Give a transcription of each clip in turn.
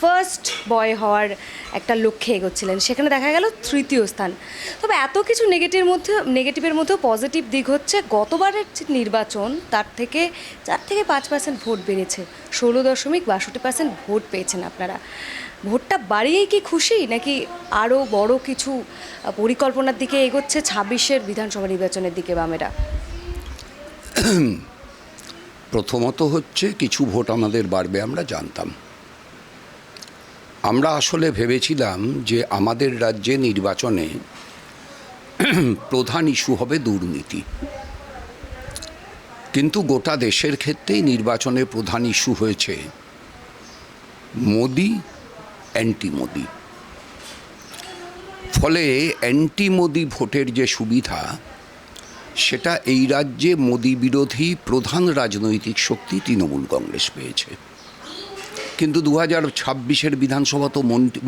First boy হওয়ার একটা লক্ষ্যে এগোচ্ছিলেন। সেখানে দেখা গেল তৃতীয় স্থান। তবে এত কিছু নেগেটিভের মধ্যে নেগেটিভের মধ্যেও পজিটিভ দিক হচ্ছে, গতবারের যে নির্বাচন, তার থেকে চার থেকে পাঁচ পার্সেন্ট ভোট বেড়েছে। ষোলো দশমিক বাষট্টি পার্সেন্ট ভোট পেয়েছেন আপনারা। ভোটটা বাড়িয়েই কি খুশি, নাকি আরও বড় কিছু পরিকল্পনার দিকে এগোচ্ছে ছাব্বিশের বিধানসভা নির্বাচনের দিকে বামেরা? প্রথমত হচ্ছে কিছু ভোট আমাদের বাড়বে, আমরা জানতাম। আমরা আসলে ভেবেছিলাম যে আমাদের রাজ্যে নির্বাচনে প্রধান ইস্যু হবে দুর্নীতি। কিন্তু গোটা দেশের ক্ষেত্রেই নির্বাচনে প্রধান ইস্যু হয়েছে মোদি অ্যান্টি মোদি ফলে অ্যান্টি মোদি ভোটের যে সুবিধা, সেটা এই রাজ্যে মোদি বিরোধী প্রধান রাজনৈতিক শক্তি তৃণমূল কংগ্রেস পেয়েছে। কিন্তু দু হাজার ছাব্বিশের বিধানসভা তো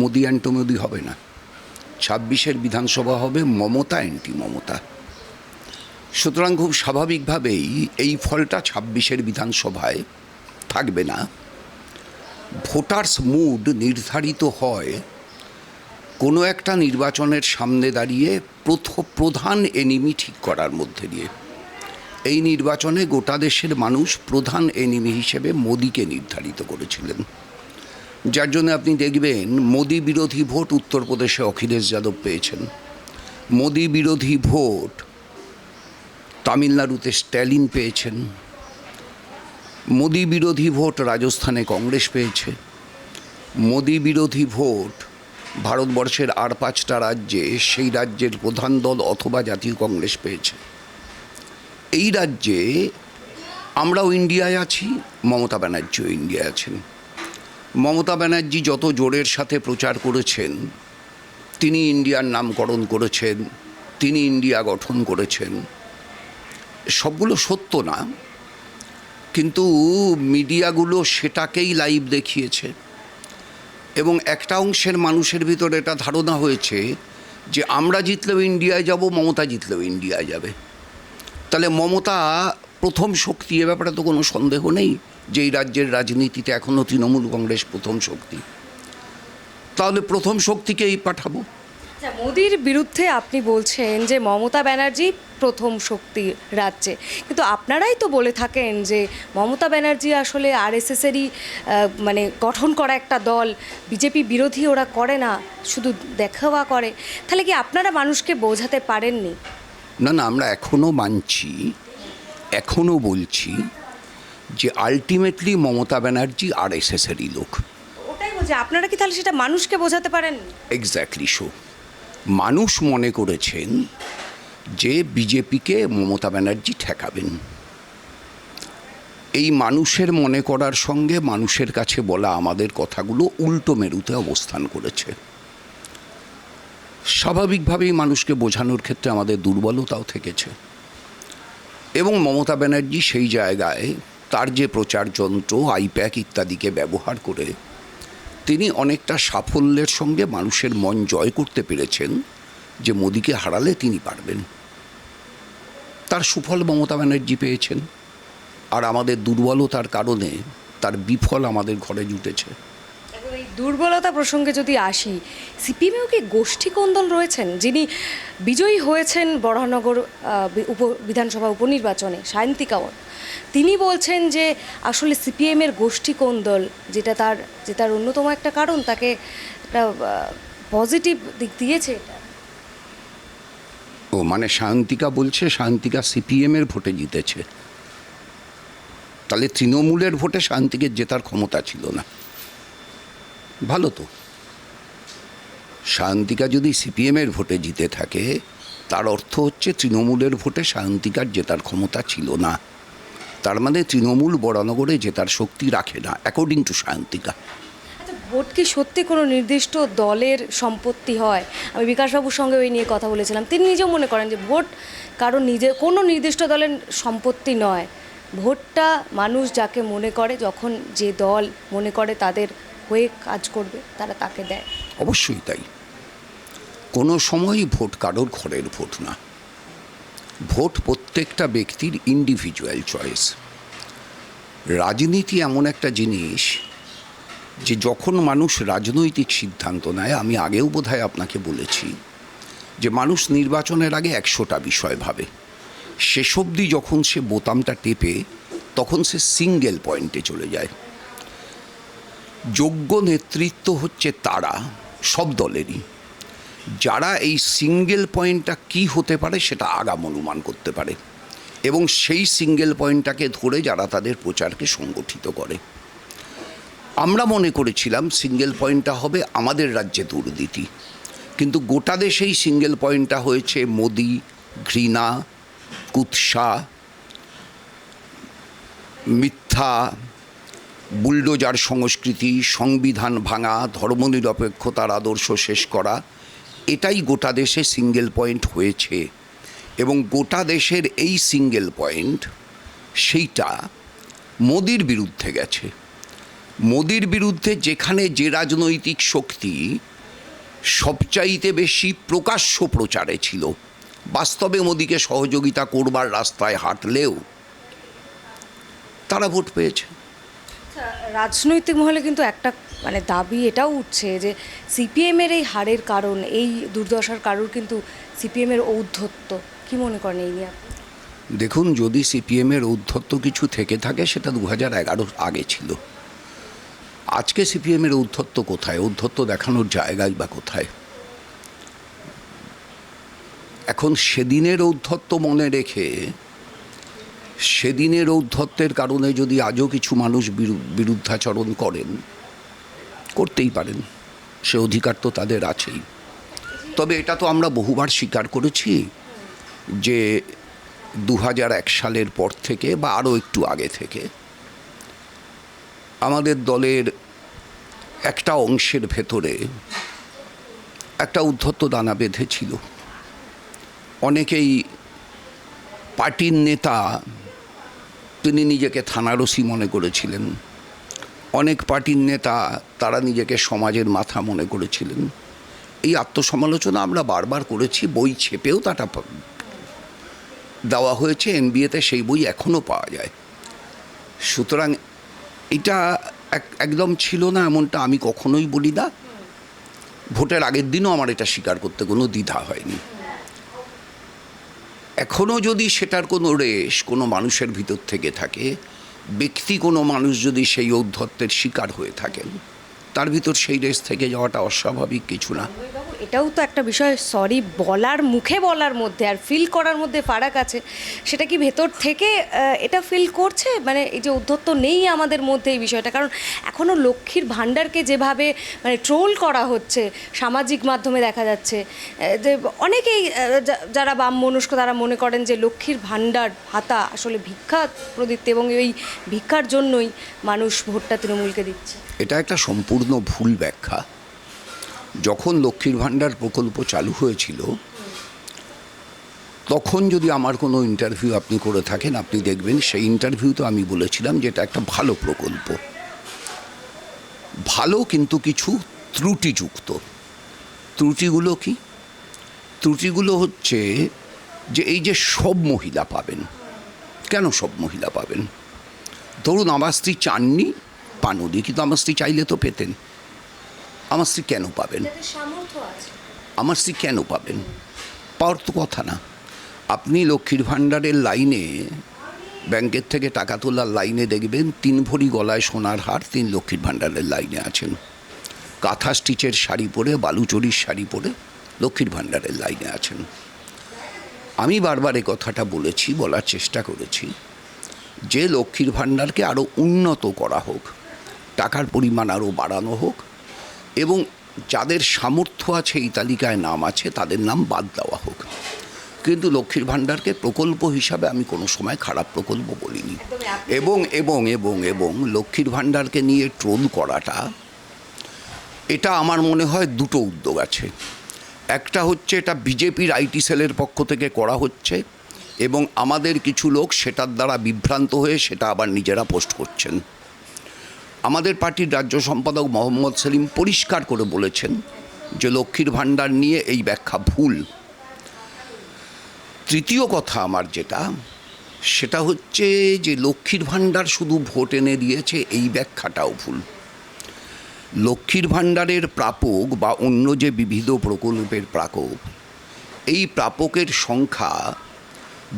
মোদি অ্যান্টি মোদি হবে না। ছাব্বিশের বিধানসভা হবে মমতা অ্যান্টি মমতা। সুতরাং খুব স্বাভাবিকভাবেই এই ফলটা ছাব্বিশের বিধানসভায় থাকবে না। ভোটার্স মুড নির্ধারিত হয় কোনো একটা নির্বাচনের সামনে দাঁড়িয়ে প্রথম প্রধান এনিমি ঠিক করার মধ্যে দিয়ে। এই নির্বাচনে গোটা দেশের মানুষ প্রধান এনিমি হিসেবে মোদিকে নির্ধারিত করেছিলেন। যার জন্য আপনি দেখবেন, মোদি বিরোধী ভোট উত্তরপ্রদেশে অখিলেশ যাদব পেয়েছেন। মোদি বিরোধী ভোট তামিলনাড়ুতে স্ট্যালিন পেয়েছেন। মোদি বিরোধী ভোট রাজস্থানে কংগ্রেস পেয়েছে। মোদি বিরোধী ভোট ভারতবর্ষের আর পাঁচটা রাজ্যে সেই রাজ্যের প্রধান দল অথবা জাতীয় কংগ্রেস পেয়েছে। এই রাজ্যে আমরাও ইন্ডিয়ায় আছি, মমতা ব্যানার্জিও ইন্ডিয়ায় আছেন। মমতা ব্যানার্জি যত জোরের সাথে প্রচার করেছেন, তিনি ইন্ডিয়ার নামকরণ করেছেন, তিনি ইন্ডিয়া গঠন করেছেন। সবগুলো সত্য না, কিন্তু মিডিয়াগুলো সেটাকেই লাইভ দেখিয়েছে। এবং একটা অংশের মানুষের ভিতরে এটা ধারণা হয়েছে যে আমরা জিতলেও ইন্ডিয়ায় যাব, মমতা জিতলেও ইন্ডিয়ায় যাবে। তাহলে মমতা প্রথম শক্তি এ ব্যাপারে তো কোনো সন্দেহ নেই যে এই রাজ্যের রাজনীতিতে এখনও তৃণমূল কংগ্রেস প্রথম শক্তি। তাহলে প্রথম শক্তিকেই পাঠাবো। আচ্ছা মোদির বিরুদ্ধে আপনি বলছেন যে মমতা ব্যানার্জি প্রথম শক্তি রাজ্যে। কিন্তু আপনারাই তো বলে থাকেন যে মমতা ব্যানার্জি আসলে আরএসএসেরই মানে গঠন করা একটা দল, বিজেপি বিরোধী ওরা করে না, শুধু দেখাওয়া করে। তাহলে কি আপনারা মানুষকে বোঝাতে পারেননি? না না আমরা এখনও মানছি এখনও বলছি যে আলটিমেটলি মমতা ব্যানার্জি আর এসএসেরই লোক। ওটাই বলছি আপনারা কি তাহলে সেটা মানুষকে বোঝাতে পারেন? এক্স্যাক্টলি শো মানুষ মনে করেছেন যে বিজেপিকে মমতা ব্যানার্জি ঠেকাবেন। এই মানুষের মনে করার সঙ্গে মানুষের কাছে বলা আমাদের কথাগুলো উল্টো মেরুতে অবস্থান করেছে। স্বাভাবিকভাবেই মানুষকে বোঝানোর ক্ষেত্রে আমাদের দুর্বলতাও থেকেছে। এবং মমতা ব্যানার্জি সেই জায়গায় তার যে প্রচার যন্ত্র, আইপ্যাক ইত্যাদিকে ব্যবহার করে তিনি অনেকটা সাফল্যের সঙ্গে মানুষের মন জয় করতে পেরেছেন যে মোদিকে হারালে তিনি পারবেন। তার সুফল মমতা ব্যানার্জি পেয়েছেন। আর আমাদের দুর্বলতার কারণে তার বিফল আমাদের ঘরে জুটেছে। দুর্বলতা প্রসঙ্গে যদি আসি, সিপিএমেও কি গোষ্ঠী কোন্দল রয়েছেন? যিনি বিজয়ী হয়েছেন বড়হানগর উপ, বিধানসভা উপনির্বাচনে, সায়ন্তী কাওয়ার তিনি বলছেন যে আসলে সিপিএমের গোষ্ঠী কোন্দল, যেটা তার, যে তার অন্যতম একটা কারণ, তাকে একটা পজিটিভ দিক দিয়েছে এটা। ও মানে শান্তিকা বলছে শান্তিকা সিপিএমের ভোটে জিতেছে। তাহলে তৃণমূলের ভোটে শান্তিকে জেতার ক্ষমতা ছিল না। ভালো তো। শান্তিকা যদি সিপিএমের ভোটে জিতে থাকে, তার অর্থ হচ্ছে তৃণমূলের ভোটে শান্তিকার জেতার ক্ষমতা ছিল না। তার মানে তৃণমূল বরানগরে জেতার শক্তি রাখে না অ্যাকর্ডিং টু আচ্ছা ভোট কি সত্যি কোনো নির্দিষ্ট দলের সম্পত্তি হয়? আমি বিকাশবাবুর সঙ্গে ওই নিয়ে কথা বলেছিলাম। তিনি নিজেও মনে করেন যে ভোট কারণ নিজে, কোনো নির্দিষ্ট দলের সম্পত্তি নয়। ভোটটা মানুষ যাকে মনে করে, যখন যে দল মনে করে তাদের হয়ে কাজ করবে, তারা তাকে দেয়। অবশ্যই তাই। কোনো সময়ই ভোট কারোর ঘরের ভোট না। ভোট প্রত্যেকটা ব্যক্তির ইন্ডিভিজুয়াল চয়েস রাজনীতি এমন একটা জিনিস যে যখন মানুষ রাজনৈতিক সিদ্ধান্ত নেয়, আমি আগেও বোধহয় আপনাকে বলেছি যে মানুষ নির্বাচনের আগে একশোটা বিষয় ভাবে। শেষ অবধি যখন সে বোতামটা টেপে, তখন সে সিঙ্গেল পয়েন্টে চলে যায়। যোগ্য নেতৃত্ব হচ্ছে তারা, সব দলেরই। যারা এই সিঙ্গেল পয়েন্টটা কি হতে পারে সেটা আগাম অনুমান করতে পারে। এবং সেই সিঙ্গেল পয়েন্টটাকে ধরে যারা তাদের প্রচারকে সংগঠিত করে। আমরা মনে করেছিলাম সিঙ্গেল পয়েন্টটা হবে আমাদের রাজ্যে দুর্নীতি। কিন্তু গোটা দেশেই সিঙ্গেল পয়েন্টটা হয়েছে মোদি, ঘৃণা, কুৎসা, মিথ্যা বুলডোজার সংস্কৃতি, সংবিধান ভাঙা, ধর্মনিরপেক্ষতার আদর্শ শেষ করা, এটাই গোটা দেশে সিঙ্গেল পয়েন্ট হয়েছে। এবং গোটা দেশের এই সিঙ্গেল পয়েন্ট সেইটা মোদির বিরুদ্ধে গেছে। মোদির বিরুদ্ধে যেখানে যে রাজনৈতিক শক্তি সবচাইতে বেশি প্রকাশ্য প্রচারে ছিল, বাস্তবে মোদিকে সহযোগিতা করবার রাস্তায় হাঁটলেও তারা ভোট পেয়েছে। রাজনৈতিক মহলে কিন্তু একটা মানে দাবি এটাও উঠছে যে সিপিএমের এই হারের কারণ, এই দুর্দশার কারণ কিন্তু সিপিএমের ঔদ্ধত্য। কি মনে করেন এই নিয়ে দেখুন, যদি সিপিএমের ঔদ্ধত্য কিছু থেকে থাকে, সেটা দু হাজার আগে ছিল। আজকে সিপিএমের ঔদ্ধত্য কোথায়? ঔদ্ধত্য দেখানোর জায়গায় বা কোথায়? এখন সেদিনের ঔদ্ধত্য মনে রেখে সেদিনের ঔদ্ধত্যের কারণে যদি আজও কিছু মানুষ বিরু- বিরুদ্ধাচরণ করেন, করতেই পারেন। সে অধিকার তো তাদের আছেই। তবে এটা তো আমরা বহুবার স্বীকার করেছি যে দু এক সালের পর থেকে বা আরও একটু আগে থেকে আমাদের দলের একটা অংশের ভেতরে একটা উদ্ধত্ত দানা বেঁধেছিল। অনেকেই পার্টির নেতা তিনি নিজেকে থানারসি মনে করেছিলেন। অনেক পার্টির নেতা তারা নিজেকে সমাজের মাথা মনে করেছিলেন। এই আত্মসমালোচনা আমরা বারবার করেছি, বই ছেপেও তাটা দেওয়া হয়েছে, এনবিএতে সেই বই এখনও পাওয়া যায়। সুতরাং এটা এক- একদম ছিল না এমনটা আমি কখনোই বলি না। ভোটের আগের দিনও আমার এটা স্বীকার করতে কোনো দ্বিধা হয়নি। এখনও যদি সেটার কোনো রেশ কোনো মানুষের ভিতর থেকে থাকে, ব্যক্তি কোনো মানুষ যদি সেই ঔদ্ধত্যের শিকার হয়ে থাকেন, তার ভিতর সেই রেশ থেকে যাওয়াটা অস্বাভাবিক কিছু না। এটাও তো একটা বিষয় সরি বলার মুখে বলার মধ্যে আর ফিল করার মধ্যে ফারাক আছে। সেটা কি ভেতর থেকে এটা ফিল করছে? মানে এই যে উদ্ধত্ত নেই আমাদের মধ্যে এই বিষয়টা। কারণ এখনও লক্ষ্মীর ভাণ্ডারকে যেভাবে মানে ট্রোল করা হচ্ছে, সামাজিক মাধ্যমে দেখা যাচ্ছে যে অনেকেই যারা বাম মনস্ক তারা মনে করেন যে লক্ষ্মীর ভাণ্ডার ভাতা আসলে ভিক্ষা প্রদীপ্ত এবং এই ভিক্ষার জন্যই মানুষ ভোটটা তৃণমূলকে দিচ্ছে। এটা একটা সম্পূর্ণ ভুল ব্যাখ্যা। যখন লক্ষ্মীর ভাণ্ডার প্রকল্প চালু হয়েছিল, তখন যদি আমার কোনো ইন্টারভিউ আপনি করে থাকেন, আপনি দেখবেন সেই ইন্টারভিউতে আমি বলেছিলাম যে এটা একটা ভালো প্রকল্প। ভালো কিন্তু কিছু ত্রুটিযুক্ত। ত্রুটিগুলো কি? ত্রুটিগুলো হচ্ছে যে এই যে সব মহিলা পাবেন, কেন সব মহিলা পাবেন? ধরুন আমার স্ত্রী চাননি পানুদি কিন্তু আমার স্ত্রী চাইলে তো পেতেন। আমার স্ত্রী কেন পাবেন? আমার স্ত্রী কেন পাবেন? পাওয়ার তো কথা না। আপনি লক্ষ্মীর ভাণ্ডারের লাইনে ব্যাংকের থেকে টাকা তোলার লাইনে দেখবেন তিন ভরি গলায় সোনার হার তিন লক্ষ্মীর ভাণ্ডারের লাইনে আছেন। কাঁথা স্টিচের শাড়ি পরে বালুচরির শাড়ি পরে লক্ষ্মীর ভাণ্ডারের লাইনে আছেন। আমি বারবার এ কথাটা বলেছি বলার চেষ্টা করেছি। যে লক্ষ্মীর ভাণ্ডারকে আরও উন্নত করা হোক টাকার পরিমাণ আরও বাড়ানো হোক এবং যাদের সামর্থ্য আছে এই তালিকায় নাম আছে তাদের নাম বাদ দেওয়া হোক। কিন্তু লক্ষ্মীর ভাণ্ডারকে প্রকল্প হিসাবে আমি কোনো সময় খারাপ প্রকল্প বলিনি। এবং এবং এবং এবং লক্ষ্মীর ভাণ্ডারকে নিয়ে ট্রোল করাটা এটা আমার মনে হয় দুটো উদ্যোগ আছে। একটা হচ্ছে এটা বিজেপির আইটি সেলের পক্ষ থেকে করা হচ্ছে এবং আমাদের কিছু লোক সেটার দ্বারা বিভ্রান্ত হয়ে সেটা আবার নিজেরা পোস্ট করছেন। আমাদের পার্টির রাজ্য সম্পাদক মোহাম্মদ সেলিম পরিষ্কার করে বলেছেন যে লক্ষ্মীর ভাণ্ডার নিয়ে এই ব্যাখ্যা ভুল। তৃতীয় কথা আমার যেটা, সেটা হচ্ছে যে লক্ষ্মীর ভাণ্ডার শুধু ভোট এনে দিয়েছে, এই ব্যাখ্যাটাও ভুল। লক্ষ্মীর ভাণ্ডারের প্রাপক বা অন্য যে বিবিধ প্রকল্পের প্রাপক, এই প্রাপকের সংখ্যা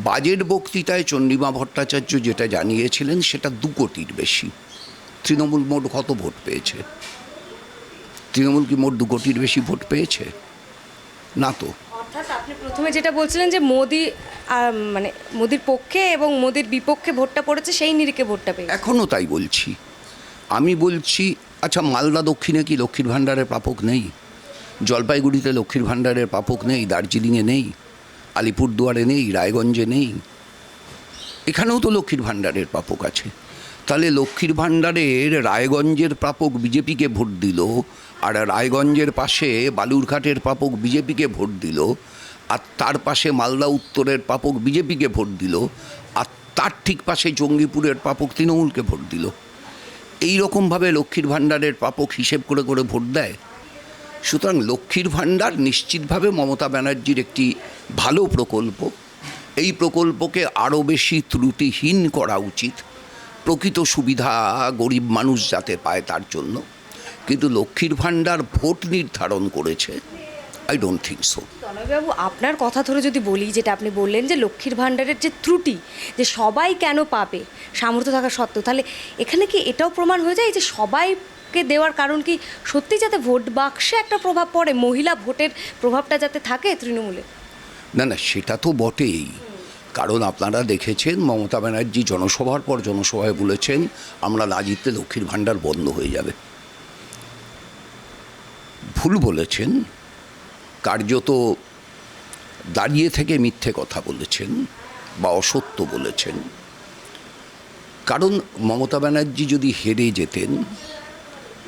বাজেট বক্তৃতায় চন্ডিমা ভট্টাচার্য যেটা জানিয়েছিলেন, সেটা দু কোটির বেশি। তৃণমূল মোট কত ভোট পেয়েছে? তৃণমূল কি মোট দু কোটির বেশি ভোট পেয়েছে? না তো। অর্থাৎ আপনি প্রথমে যেটা বলছিলেন যে মোদি মানে মোদির পক্ষে এবং মোদির বিপক্ষে ভোটটা পড়েছে সেই নিরিখে ভোটটা পেয়ে এখনও তাই বলছি। আমি বলছি আচ্ছা মালদা দক্ষিণে কি লক্ষ্মীর ভাণ্ডারের প্রাপক নেই? জলপাইগুড়িতে লক্ষ্মীর ভাণ্ডারের প্রাপক নেই দার্জিলিংয়ে নেই আলিপুরদুয়ারে নেই রায়গঞ্জে নেই। এখানেও তো লক্ষ্মীর ভাণ্ডারের প্রাপক আছে। তাহলে লক্ষ্মীর ভাণ্ডারের রায়গঞ্জের প্রাপক বিজেপিকে ভোট দিল আর রায়গঞ্জের পাশে বালুরঘাটের প্রাপক বিজেপিকে ভোট দিল আর তার পাশে মালদা উত্তরের প্রাপক বিজেপিকে ভোট দিল আর তার ঠিক পাশে জঙ্গিপুরের প্রাপক তৃণমূলকে ভোট দিল। এই রকমভাবে লক্ষ্মীর ভাণ্ডারের প্রাপক হিসেব করে করে ভোট দেয়। সুতরাং লক্ষ্মীর ভাণ্ডার নিশ্চিতভাবে মমতা ব্যানার্জির একটি ভালো প্রকল্প। এই প্রকল্পকে আরও বেশি ত্রুটিহীন করা উচিত। প্রকৃত সুবিধা গরিব মানুষ যাতে পায় তার জন্য। কিন্তু লক্ষ্মীর ভাণ্ডার ভোট নির্ধারণ করেছে। আই ডোন্ট থিঙ্ক সো তনয়বাবু আপনার কথা ধরে যদি বলি যেটা আপনি বললেন যে লক্ষ্মীর ভাণ্ডারের যে ত্রুটি যে সবাই কেন পাবে সামর্থ্য থাকা সত্ত্বেও তাহলে এখানে কি এটাও প্রমাণ হয়ে যায় যে সবাইকে দেওয়ার কারণ কি সত্যি যাতে ভোট বাক্সে একটা প্রভাব পড়ে মহিলা ভোটের প্রভাবটা যাতে থাকে তৃণমূলে? না না সেটা তো বটেই। কারণ আপনারা দেখেছেন মমতা ব্যানার্জি জনসভার পর জনসভায় বলেছেন, আমরা না জিতলে লক্ষ্মীর ভাণ্ডার বন্ধ হয়ে যাবে। ভুল বলেছেন, কার্যত দাঁড়িয়ে থেকে মিথ্যে কথা বলেছেন বা অসত্য বলেছেন। কারণ মমতা ব্যানার্জি যদি হেরে যেতেন,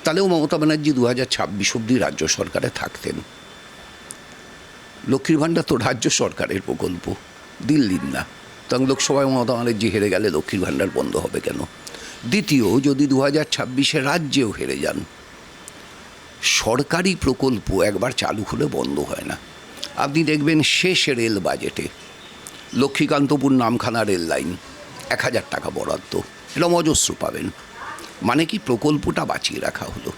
তাহলেও মমতা ব্যানার্জি দু হাজার ছাব্বিশ অব্দি রাজ্য সরকারে থাকতেন। লক্ষ্মীর ভাণ্ডার তো রাজ্য সরকারের প্রকল্প। দিল্লির না। তখন লোকসভায় মমতা ব্যানার্জি হেরে গেলে লক্ষ্মীর ভাণ্ডার বন্ধ হবে কেন? দ্বিতীয়, যদি দু হাজার ছাব্বিশে রাজ্যেও হেরে যান, সরকারি প্রকল্প একবার চালু হলে বন্ধ হয় না। আপনি দেখবেন শেষ রেল বাজেটে লক্ষ্মীকান্তপুর নামখানা রেল লাইন এক হাজার টাকা বরাদ্দ এরকম অজস্র পাবেন। মানে কি প্রকল্পটা বাঁচিয়ে রাখা হলো।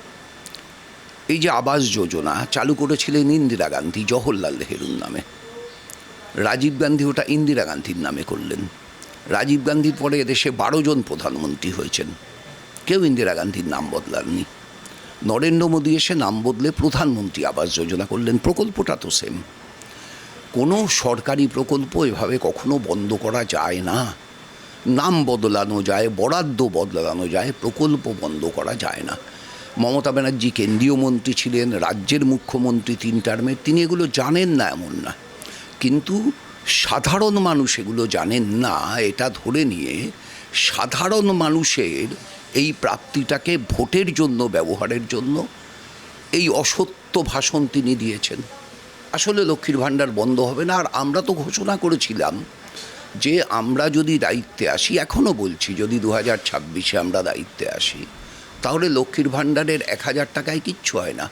এই যে আবাস যোজনা চালু করেছিলেন ইন্দিরা গান্ধী জওহরলাল নেহেরুর নামে। রাজীব গান্ধী ওটা ইন্দিরা গান্ধীর নামে করলেন। রাজীব গান্ধীর পরে এদেশে বারো জন প্রধানমন্ত্রী হয়েছেন। কেউ ইন্দিরা গান্ধীর নাম বদলাননি। নরেন্দ্র মোদী এসে নাম বদলে প্রধানমন্ত্রী আবাস যোজনা করলেন। প্রকল্পটা তো সেম কোনো সরকারি প্রকল্প এভাবে কখনো বন্ধ করা যায় না। নাম বদলানো যায়, বরাদ্দ বদলানো যায়, প্রকল্প বন্ধ করা যায় না। মমতা ব্যানার্জি কেন্দ্রীয় মন্ত্রী ছিলেন, রাজ্যের মুখ্যমন্ত্রী তিন টার্মে তিনি এগুলো জানেন না এমন না। কিন্তু সাধারণ মানুষ এগুলো জানেন না। এটা ধরে নিয়ে সাধারণ মানুষের এই প্রাপ্তিটাকে ভোটের জন্য, ব্যবহারের জন্য এই অসত্য ভাষণ তিনি দিয়েছেন। আসলে লক্ষ্মীর ভাণ্ডার বন্ধ হবে না। আর আমরা তো ঘোষণা করেছিলাম যে আমরা যদি দায়িত্বে আসি এখনও বলছি যদি দু হাজার ছাব্বিশে আমরা দায়িত্বে আসি, তাহলে লক্ষ্মীর ভাণ্ডারের এক হাজার টাকায় কিচ্ছু হয় না।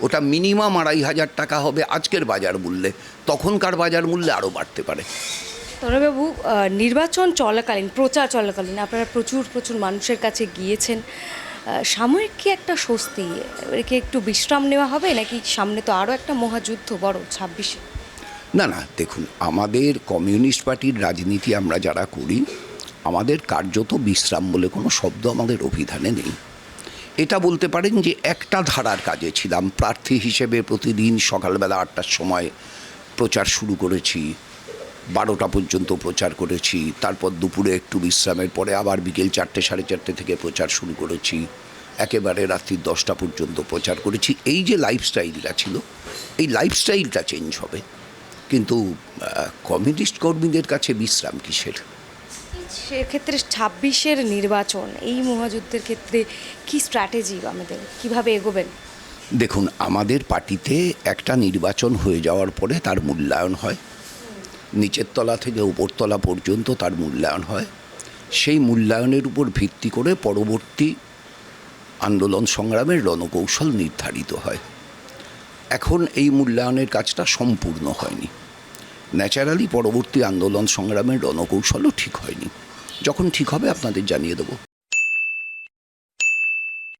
ওটা মিনিমাম আড়াই হাজার টাকা হবে আজকের বাজার মূল্যে। তখনকার বাজার মূল্যে আরও বাড়তে পারে। আহ, নির্বাচন চলাকালীন প্রচার চলাকালীন আপনারা প্রচুর প্রচুর মানুষের কাছে গিয়েছেন। সাময়িক কি একটা স্বস্তি? কি একটু বিশ্রাম নেওয়া হবে নাকি সামনে তো আরও একটা মহাযুদ্ধ বড় ছাব্বিশে? না না দেখুন আমাদের কমিউনিস্ট পার্টির রাজনীতি আমরা যারা করি আমাদের কার্যত বিশ্রাম বলে কোনো শব্দ আমাদের অভিধানে নেই। এটা বলতে পারেন যে একটা ধারার কাজে ছিলাম। প্রার্থী হিসেবে প্রতিদিন সকালবেলা আটটার সময় প্রচার শুরু করেছি। বারোটা পর্যন্ত প্রচার করেছি। তারপর দুপুরে একটু বিশ্রামের পরে আবার বিকেল চারটে, সাড়ে চারটে থেকে প্রচার শুরু করেছি। একেবারে রাত্রি দশটা পর্যন্ত প্রচার করেছি। এই যে লাইফস্টাইলটা ছিল, এই লাইফস্টাইলটা চেঞ্জ হবে। কিন্তু কমিউনিস্ট কর্মীদের কাছে বিশ্রাম কিসের? সেক্ষেত্রে ছাব্বিশের নির্বাচন, এই মহাযুদ্ধের ক্ষেত্রে কি স্ট্র্যাটেজি আমাদের, কীভাবে এগোবেন? দেখুন, আমাদের পার্টিতে একটা নির্বাচন হয়ে যাওয়ার পরে তার মূল্যায়ন হয়। নিচের তলা থেকে উপরতলা পর্যন্ত তার মূল্যায়ন হয়। সেই মূল্যায়নের উপর ভিত্তি করে পরবর্তী আন্দোলন সংগ্রামের রণকৌশল নির্ধারিত হয়। এখন এই মূল্যায়নের কাজটা সম্পূর্ণ হয়নি। ন্যাচারালি পরবর্তী আন্দোলন সংগ্রামের রণকৌশলও ঠিক হয়নি। যখন ঠিক হবে আপনাদের জানিয়ে দেবো।